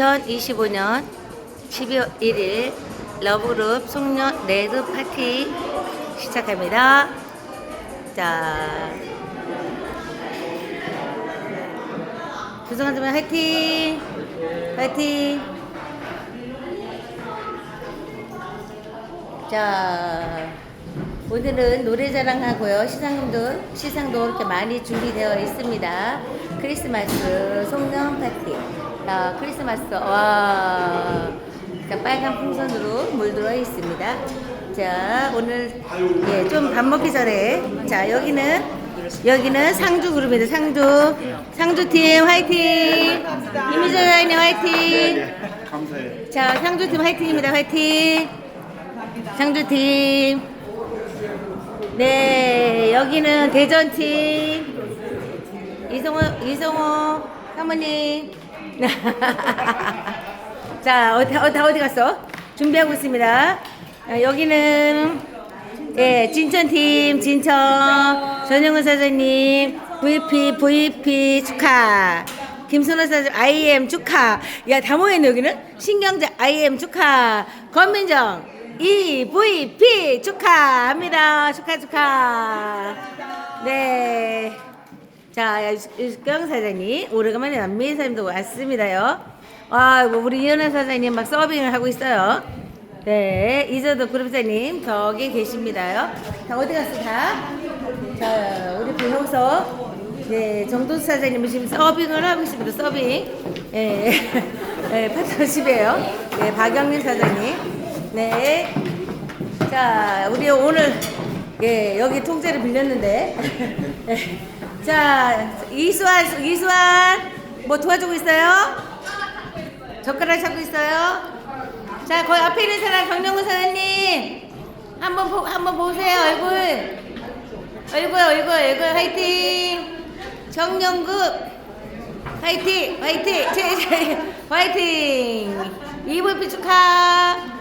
2025년 12월 1일 러브룹 송년 레드 파티 시작합니다. 자, 분 화이팅! 화이팅! 자, 오늘은 노래자랑하고요. 시상도, 시상도 이렇게 많이 준비되어 있습니다. 크리스마스 송년 파티. 자, 크리스마스, 와. 자, 빨간 풍선으로 물들어 있습니다. 자, 오늘, 예, 좀 밥 먹기 전에. 자, 여기는, 여기는 상주 그룹입니다. 상주. 상주팀 화이팅! 이미정 여인님 화이팅! 감사해요. 자, 상주팀 화이팅입니다. 화이팅! 상주팀. 네, 여기는 대전팀. 이성호, 이성호 사모님. 자, 어디, 어디, 다 어디 갔어? 준비하고 있습니다. 아, 여기는, 예, 진천팀, 진천. 전영은 사장님, VP, VP 축하. 김선호 사장님, IM 축하. 야, 다 모였네, 여기는. 신경자 IM 축하. 권민정, EVP 축하합니다. 축하, 축하. 네. 자, 유경 사장님, 오래간만에 남미 사장님도 왔습니다요. 아, 우리 이현아 사장님 막 서빙을 하고 있어요. 네, 이저도 그룹사님 저기 계십니다요. 자, 어디 갔어, 다? 자, 우리 배우서, 네, 정도수 사장님은 지금 서빙을 하고 있습니다, 서빙. 예, 네, 파트너십이에요. 네, 박영민 사장님. 네. 자, 우리 오늘, 예, 여기 통째로 빌렸는데. 예. 자, 이수환, 이수환, 뭐 도와주고 있어요? 젓가락 잡고 있어요? 자, 거기 앞에 있는 사람 정명훈 사장님 한번 보, 한번 보세요 얼굴 얼굴 얼굴 얼굴 화이팅 정영국 화이팅 화이팅 화이팅 이불피 축하